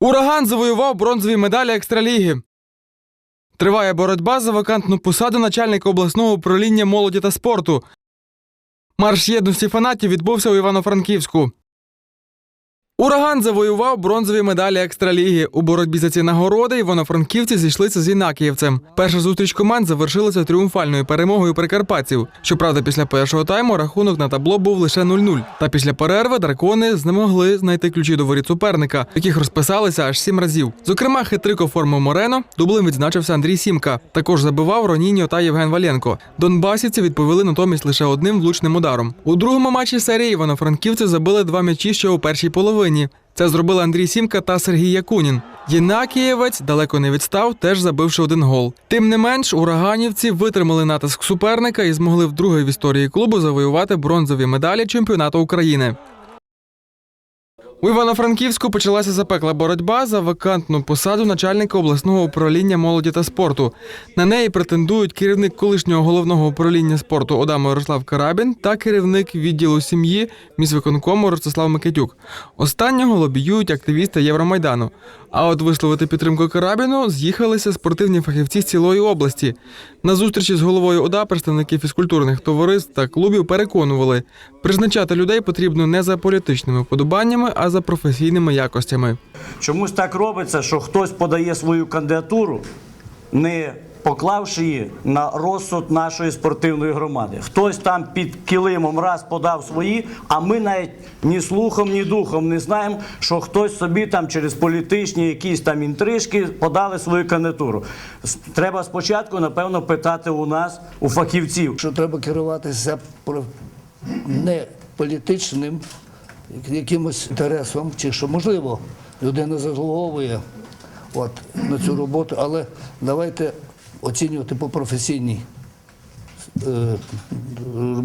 Ураган завоював бронзові медалі екстраліги. Триває боротьба за вакантну посаду начальника обласного управління молоді та спорту. Марш єдності фанатів відбувся у Івано-Франківську. Ураган завоював бронзові медалі екстраліги. У боротьбі за ці нагороди івано-франківці зійшлися з інакіївцем. Перша зустріч команд завершилася тріумфальною перемогою прикарпатців. Щоправда, після першого тайму рахунок на табло був лише 0-0. Та після перерви дракони знемогли знайти ключі до воріт суперника, яких розписалися аж сім разів. Зокрема, хитрик оформив Морено, дублем відзначився Андрій Сімка. Також забивав Роніньо та Євген Валенко. Донбасівці відповіли натомість лише одним влучним ударом. У другому матчі серії івано-франківці забили два м'ячі ще у першій половині. Це зробили Андрій Сімка та Сергій Якунін. Єнакієвець далеко не відстав, теж забивши один гол. Тим не менш, ураганівці витримали натиск суперника і змогли вдруге в історії клубу завоювати бронзові медалі чемпіонату України. У Івано-Франківську почалася запекла боротьба за вакантну посаду начальника обласного управління молоді та спорту. На неї претендують керівник колишнього головного управління спорту Одармо Ярослав Карабін та керівник відділу сім'ї міськвиконкому Ростислав Микитюк. Останнього лобіюють активісти Євромайдану. А от висловити підтримку Карабіну з'їхалися спортивні фахівці з цілої області. На зустрічі з головою ОДА представники фізкультурних товариств та клубів переконували, призначати людей потрібно не за політичними вподобаннями, а за професійними якостями. Чомусь так робиться, що хтось подає свою кандидатуру, не поклавши її на розсуд нашої спортивної громади. Хтось там під килимом раз подав свої, а ми навіть ні слухом, ні духом не знаємо, що хтось собі там через політичні якісь там інтрижки подали свою кандидатуру. Треба спочатку, напевно, питати у нас, у фахівців, що треба керуватися не політичним якимось інтересом, чи що можливо людина заслуговує от, на цю роботу, але давайте оцінювати по професійній е,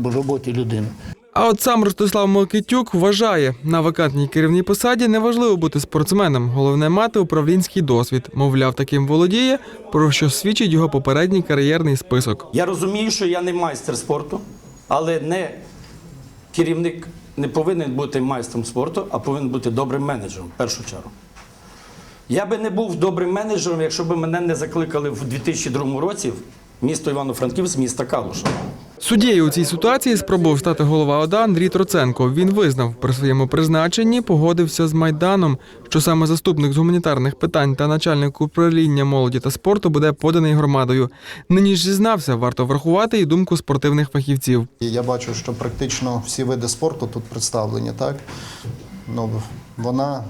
роботі людини. А от сам Ростислав Микитюк вважає, на вакантній керівній посаді неважливо бути спортсменом, головне мати управлінський досвід. Мовляв, таким володіє, про що свідчить його попередній кар'єрний список. Я розумію, що я не майстер спорту, але не керівник не повинен бути майстром спорту, а повинен бути добрим менеджером в першу чергу. Я би не був добрим менеджером, якщо б мене не закликали в 2002 році в місто Івано-Франківськ, міста Калуша. Суддєю у цій ситуації спробував стати голова ОДА Андрій Троценко. Він визнав при своєму призначенні, погодився з Майданом, що саме заступник з гуманітарних питань та начальник управління молоді та спорту буде поданий громадою. Нині ж зізнався, варто врахувати і думку спортивних фахівців. Я бачу, що практично всі види спорту тут представлені, так? Ну, вона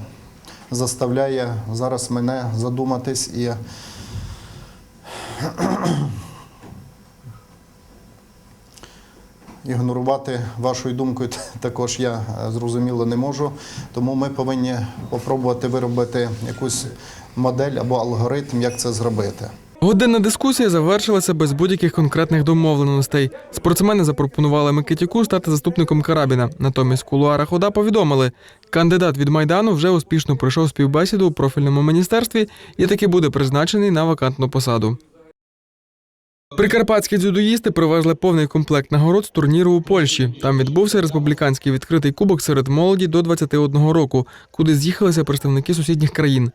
заставляє зараз мене задуматись і ігнорувати вашою думкою також я е, зрозуміло не можу. Тому ми повинні спробувати виробити якусь модель або алгоритм, як це зробити. Годинна дискусія завершилася без будь-яких конкретних домовленостей. Спортсмени запропонували Микитюку стати заступником Карабіна. Натомість в кулуарах ОДА повідомили, кандидат від Майдану вже успішно пройшов співбесіду у профільному міністерстві і таки буде призначений на вакантну посаду. Прикарпатські дзюдоїсти привезли повний комплект нагород з турніру у Польщі. Там відбувся республіканський відкритий кубок серед молоді до 21 року, куди з'їхалися представники сусідніх країн.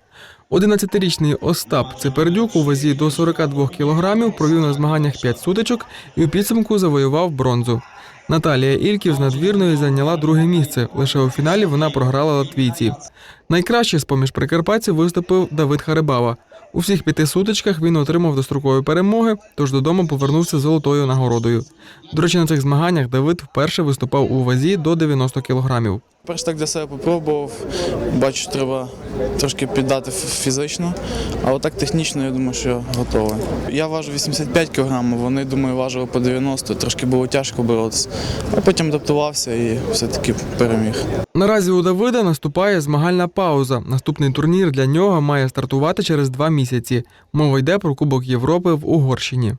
11-річний Остап Цепердюк у вазі до 42 кілограмів провів на змаганнях 5 сутичок і у підсумку завоював бронзу. Наталія Ільків з надвірної зайняла друге місце. Лише у фіналі вона програла латвійці. Найкраще з поміж прикарпатців виступив Давид Харибава. У всіх п'яти сутичках він отримав дострокові перемоги, тож додому повернувся з золотою нагородою. До речі, на цих змаганнях Давид вперше виступав у вазі до 90 кілограмів. Перш так для себе попробував. Бачу, треба трошки піддати фізично, а отак технічно я думаю, що готовий. Я важу 85 кг, вони, думаю, важили по 90, трошки було тяжко боротися. А потім адаптувався і все-таки переміг. Наразі у Давида наступає змагальна пауза. Наступний турнір для нього має стартувати через два місяці. Мова йде про Кубок Європи в Угорщині.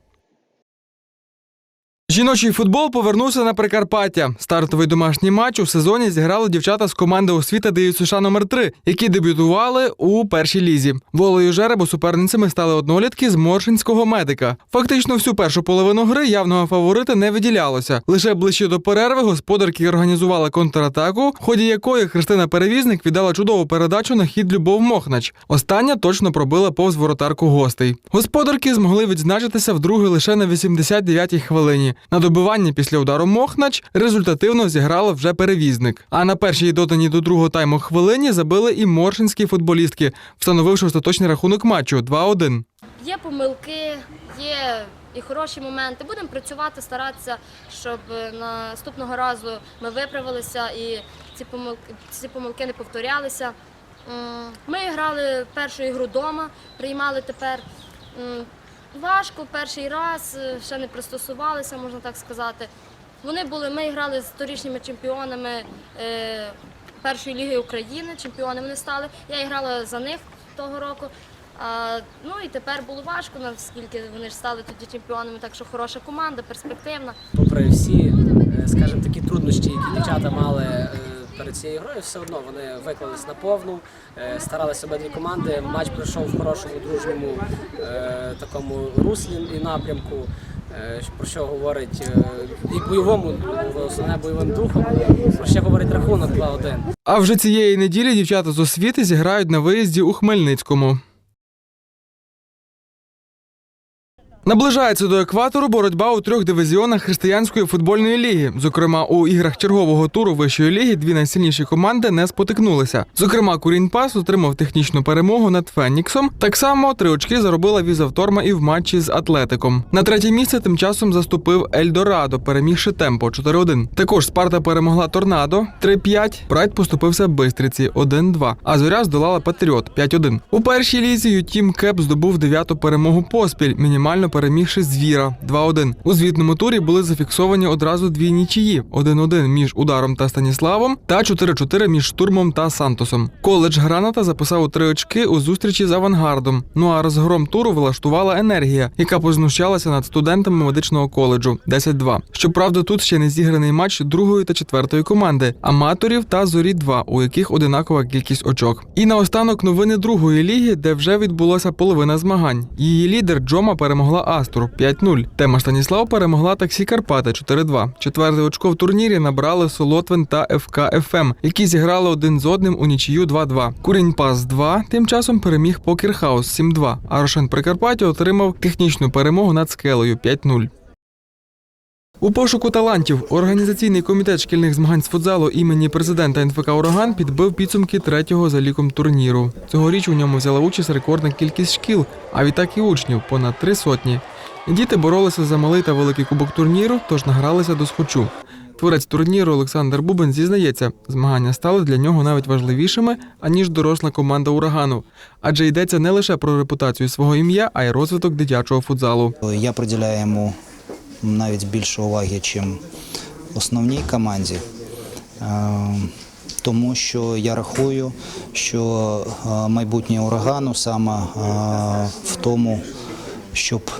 Жіночий футбол повернувся на Прикарпаття. Стартовий домашній матч у сезоні зіграли дівчата з команди освіта ДЮСШ номер 3 які дебютували у першій лізі. Волею жеребу суперницями стали однолітки з Моршинського медика. Фактично всю першу половину гри явного фаворита не виділялося. Лише ближче до перерви господарки організували контратаку, в ході якої Христина Перевізник віддала чудову передачу на хід Любов Мохнач. Остання точно пробила повз воротарку гостей. Господарки змогли відзначитися вдруге лише на 89-й хвилині. На добиванні після удару Мохнач результативно зіграла вже перевізник. А на першій додані до другого тайму хвилині забили і моршинські футболістки, встановивши остаточний рахунок матчу 2-1. Є помилки, є і хороші моменти. Будемо працювати, старатися, щоб е, наступного разу ми виправилися і ці помилки, ці помилки не повторялися. Ми грали першу ігру вдома, приймали тепер. Важко перший раз, е, ще не пристосувалися, можна так сказати. Вони були, ми грали з торічніми чемпіонами е, першої ліги України, чемпіони вони стали. Я грала за них того року. А, ну і тепер було важко, наскільки вони ж стали тоді чемпіонами, так що хороша команда, перспективна. попри всі, е, скажімо, такі труднощі, які дівчата мали е, перед цією грою, все одно вони виклались на повну, е, старалися обидві команди. Матч пройшов в хорошому, дружньому е, такому руслі і напрямку. е, Про що говорить і бойовому, основне бойовим духом, про що говорить рахунок 2-1. А вже цієї неділі дівчата з освіти зіграють на виїзді у Хмельницькому. Наближається до екватору боротьба у трьох дивізіонах християнської футбольної ліги. Зокрема, у іграх чергового туру вищої ліги дві найсильніші команди не спотикнулися. Зокрема, Курінпас отримав технічну перемогу над Феніксом. Так само три очки заробила Візавторма і в матчі з Атлетиком. На третє місце тим часом заступив Ельдорадо, перемігши темпо 4-1. Також Спарта перемогла Торнадо 3-5. Прайд поступився Бистриці 1-2. А Зоря здолала Патріот 5-1. У першій лізі Ютім Кеп здобув дев'яту перемогу поспіль, мінімально перемігши звіра 2-1. У звітному турі були зафіксовані одразу дві нічиї: 1-1 між ударом та Станіславом та 4-4 між штурмом та Сантосом. Коледж Граната записав у три очки у зустрічі з авангардом. Ну а розгром туру влаштувала енергія, яка познущалася над студентами медичного коледжу 10-2. Щоправда, тут ще не зіграний матч другої та четвертої команди аматорів та зорі 2 у яких одинакова кількість очок. І наостанок новини другої ліги, де вже відбулося половина змагань. Її лідер Джома перемогла Астру 5-0. Тема Станіслав перемогла таксі Карпати 4-2. Четверте очко в турнірі набрали Солотвин та ФК ФМ, які зіграли один з одним у нічию 2-2. Курінь Пас 2 тим часом переміг Покерхаус 7-2, а Рошен Прикарпаття отримав технічну перемогу над скелею 5-0. У пошуку талантів організаційний комітет шкільних змагань з футзалу імені президента НФК Ураган підбив підсумки третього за ліком турніру. Цьогоріч у ньому взяла участь рекордна кількість шкіл, а відтак і учнів понад три сотні. Діти боролися за малий та великий кубок турніру, тож награлися до схочу. Творець турніру Олександр Бубен зізнається, змагання стали для нього навіть важливішими, аніж доросла команда урагану, адже йдеться не лише про репутацію свого ім'я, а й розвиток дитячого футзалу. Я приділяю йому навіть більше уваги, ніж основній команді, Е, тому що я рахую, що е, майбутнє урагану саме е, в тому, щоб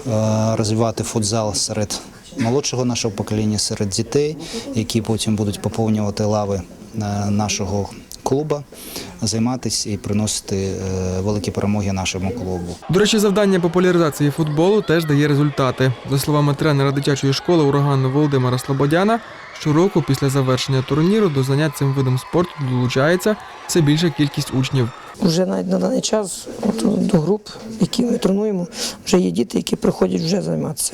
розвивати футзал серед молодшого нашого покоління, серед дітей, які потім будуть поповнювати лави нашого клубу, займатися і приносити е, великі перемоги нашому клубу. До речі, завдання популяризації футболу теж дає результати. За словами тренера дитячої школи урагану Володимира Слободяна, щороку після завершення турніру до занять цим видом спорту долучається все більша кількість учнів. Вже навіть на даний час от, до груп, які ми тренуємо, вже є діти, які приходять вже займатися.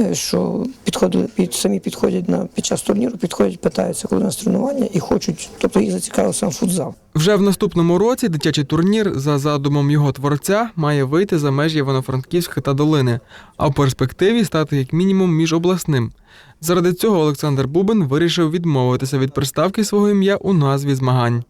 Е, Що підходили, під, самі підходять на, під час турніру, підходять, питаються, коли у нас тренування і хочуть, тобто їх зацікавив сам футзал. Вже в наступному році дитячий турнір, за задумом його творця, має вийти за межі Івано-Франківська та Долини, а в перспективі стати як мінімум міжобласним. Заради цього Олександр Бубен вирішив відмовитися від приставки свого ім'я у назві змагань.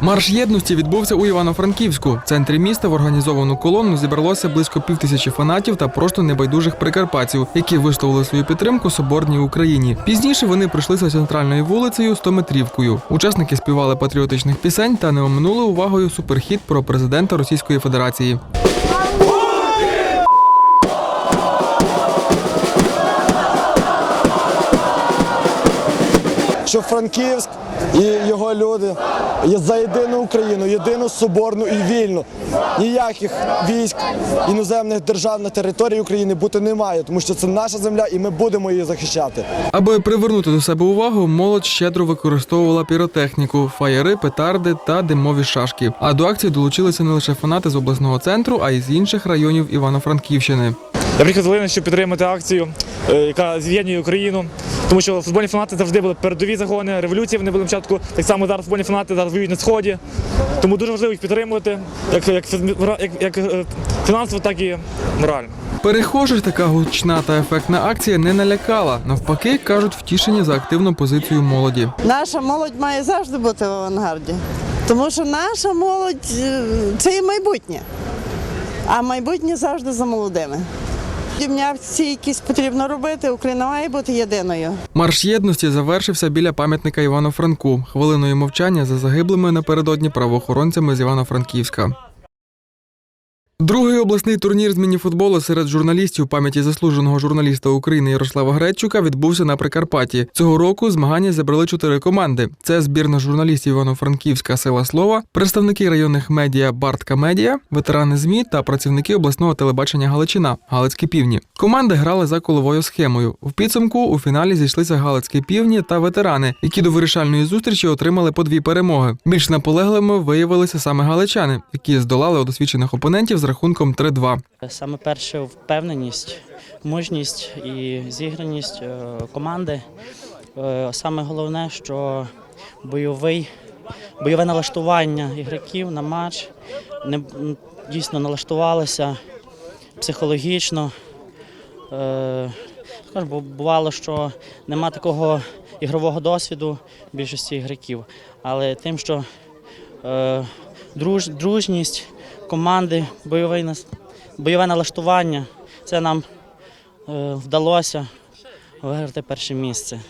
Марш єдності відбувся у Івано-Франківську. В центрі міста в організовану колону зібралося близько півтисячі фанатів та просто небайдужих прикарпатців, які висловили свою підтримку соборній Україні. Пізніше вони пройшлися центральною вулицею 100-метрівкою. Учасники співали патріотичних пісень та не оминули увагою суперхіт про президента Російської Федерації. Що Франківськ і його люди є за єдину Україну, єдину соборну і вільну. Ніяких військ іноземних держав на території України бути не має, тому що це наша земля, і ми будемо її захищати. Аби привернути до себе увагу, молодь щедро використовувала піротехніку, фаєри, петарди та димові шашки. А до акції долучилися не лише фанати з обласного центру, а й з інших районів Івано-Франківщини. Я приїхав з Волини, щоб підтримати акцію, е, яка з'єднує Україну. Тому що футбольні фанати завжди були передові загони, революції вони були на початку. Так само зараз футбольні фанати зараз воюють на сході. Тому дуже важливо їх підтримувати, як, як, як, як е, фінансово, так і морально. Перехожих така гучна та ефектна акція не налякала. Навпаки, кажуть, втішені за активну позицію молоді. Наша молодь має завжди бути в авангарді, тому що наша молодь е, це є майбутнє, а майбутнє завжди за молодими. Дівнявці якісь потрібно робити, Україна має бути єдиною. Марш єдності завершився біля пам'ятника Івану Франку, хвилиною мовчання за загиблими напередодні правоохоронцями з Івано-Франківська. Другий обласний турнір з мініфутболу серед журналістів пам'яті заслуженого журналіста України Ярослава Гречука відбувся на Прикарпатті. Цього року змагання зібрали чотири команди: це збірна журналістів Івано-Франківська села Слова, представники районних медіа Бартка Медіа, ветерани ЗМІ та працівники обласного телебачення Галичина Галицькі півні. Команди грали за коловою схемою. В підсумку у фіналі зійшлися Галицькі півні та ветерани, які до вирішальної зустрічі отримали по дві перемоги. Більш наполегливими виявилися саме галичани, які здолали досвідчених опонентів рахунком 3-2. Саме перше впевненість, мужність і зіграність е, команди. Е, Саме головне, що бойовий, бойове налаштування ігроків на матч не, дійсно налаштувалися психологічно. Е, бу- бувало, що нема такого ігрового досвіду більшості ігроків, але тим, що друж, дружність команди, бойовий, нас- бойове налаштування, це нам е, вдалося виграти перше місце.